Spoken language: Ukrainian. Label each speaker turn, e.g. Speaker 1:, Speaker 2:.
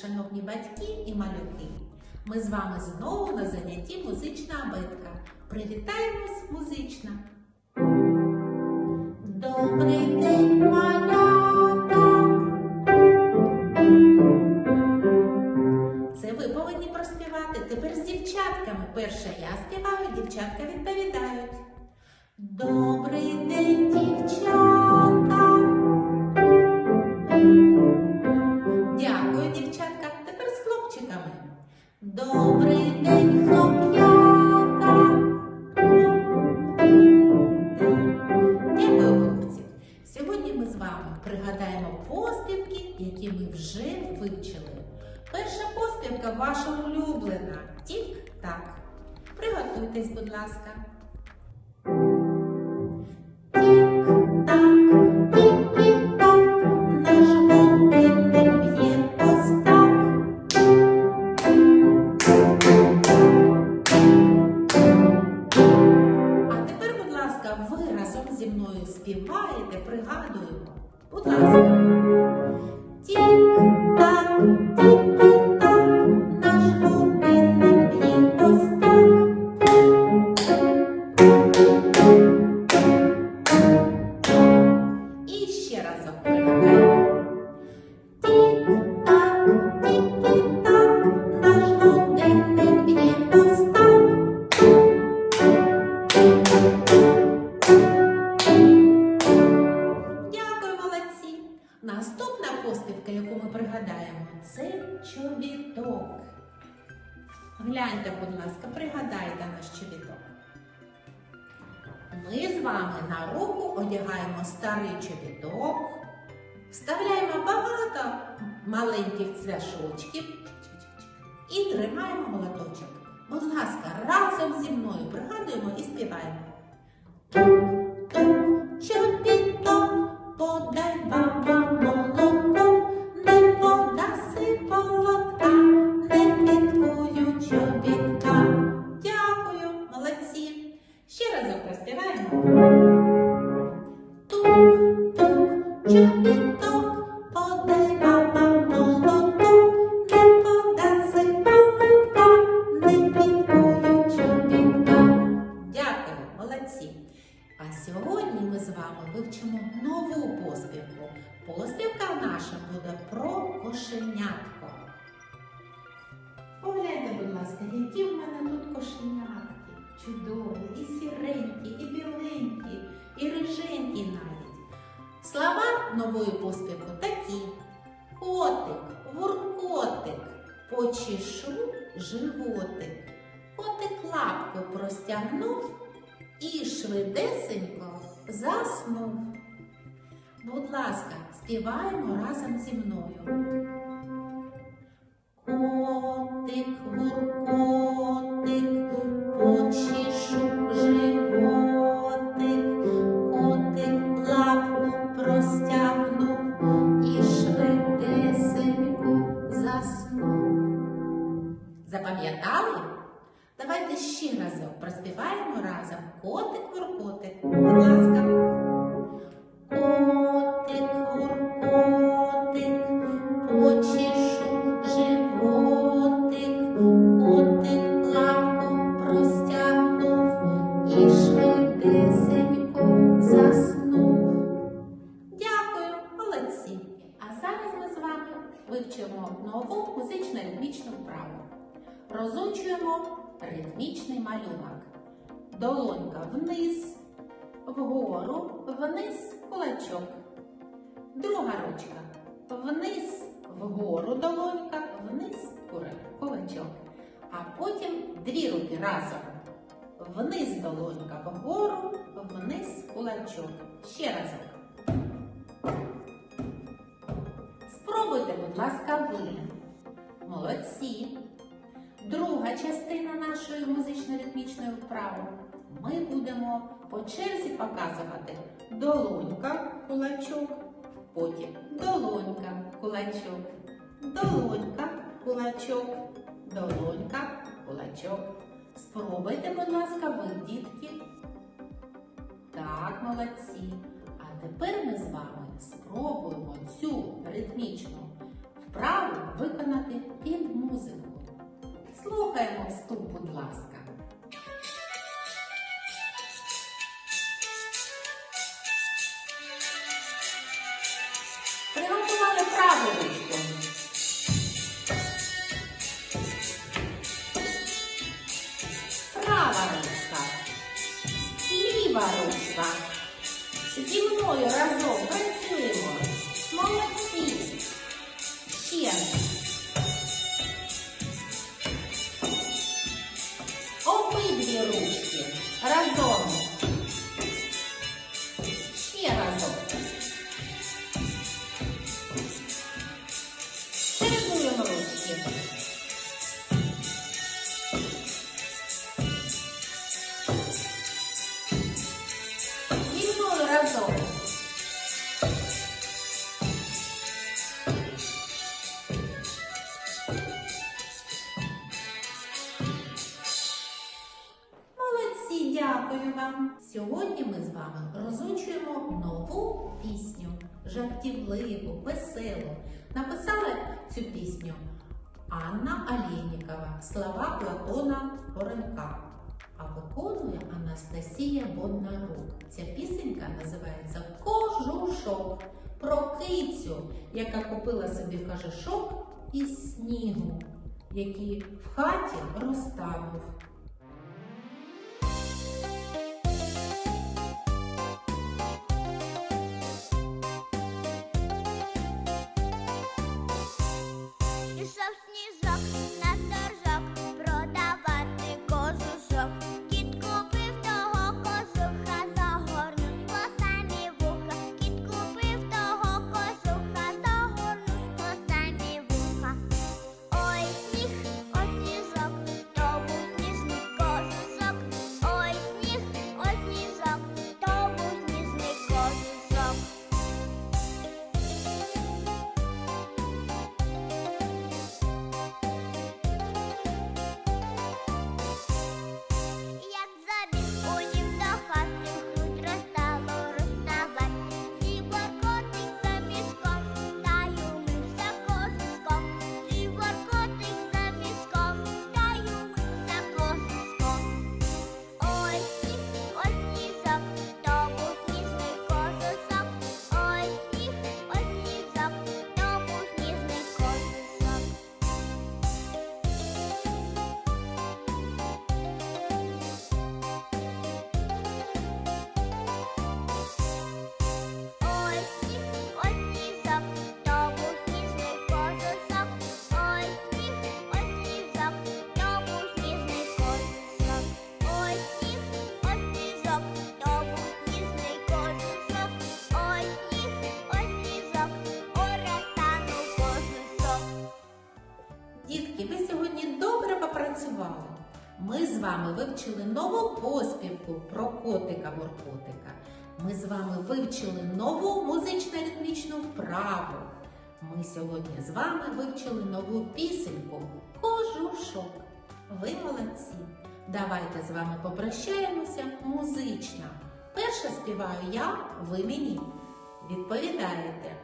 Speaker 1: шановні батьки і малюки! Ми з вами знову на занятті музична абетка. Привітаємось музично! Добрий день, малята! Це ви повинні проспівати. Тепер з дівчатками. Перше я співаю, дівчатка відповідають. Добрий день, дівчата! Добрий день, хлоп'ята. Дякую, хлопці. Сьогодні ми з вами пригадаємо поспівки, які ми вже вивчили. Перша поспівка ваша улюблена. Тік-так. Приготуйтесь, будь ласка. Пригадуємо. Чобіток. Гляньте, будь ласка, пригадайте наш чобіток. Ми з вами на руку одягаємо старий чобіток, вставляємо багато маленьких цвяшочків і тримаємо молоточок. Будь ласка, разом зі мною пригадуємо і співаємо. А сьогодні ми з вами вивчимо нову поспівку. Поспівка наша буде про кошенятко. Погляньте, будь ласка, які в мене тут кошенятки. Чудові, і сіренькі, і біленькі, і риженькі навіть. Слова нової поспівки такі: котик, вуркотик, почешу животик. Котик лапку простягнув і швидесенько заснув. Будь ласка, співаємо разом зі мною. Котик, вуркотик, почішу животик, котик лапку простягнув і швидесенько заснув. Запам'ятали? Давайте ще разок проспіваємо разом Котик-воркотик, Будь ласка. Розучуємо ритмічний малюнок. Долонька вниз, вгору, вниз кулачок. Друга ручка. Вниз, вгору долонька, вниз кулачок. А потім дві руки разом. Вниз долонька, вгору, вниз кулачок. Ще разок. Спробуйте, будь ласка, ви. Молодці. Друга частина нашої музично-ритмічної вправи. Ми будемо по черзі показувати долонька, кулачок, потім долонька, кулачок, долонька, кулачок, долонька, кулачок. Спробуйте, будь ласка, ви, дітки. Так, молодці. А тепер ми з вами ayahuasca. Дякую вам! Сьогодні ми з вами розучуємо нову пісню, жартівливу, веселу. Написала цю пісню Анна Алєнікова Слова Платона Воронка. А виконує Анастасія Боднарук. Ця пісенька називається Кожушок про кицю, яка купила собі кожушок із снігу, який в хаті розтанув. вами вивчили нову поспівку про котика-моркотика. Ми з вами вивчили нову музично-ритмічну вправу. Ми сьогодні з вами вивчили нову пісеньку Кожушок. Ви молодці! Давайте з вами попрощаємося музично. Перша співаю я, ви мені. Відповідаєте.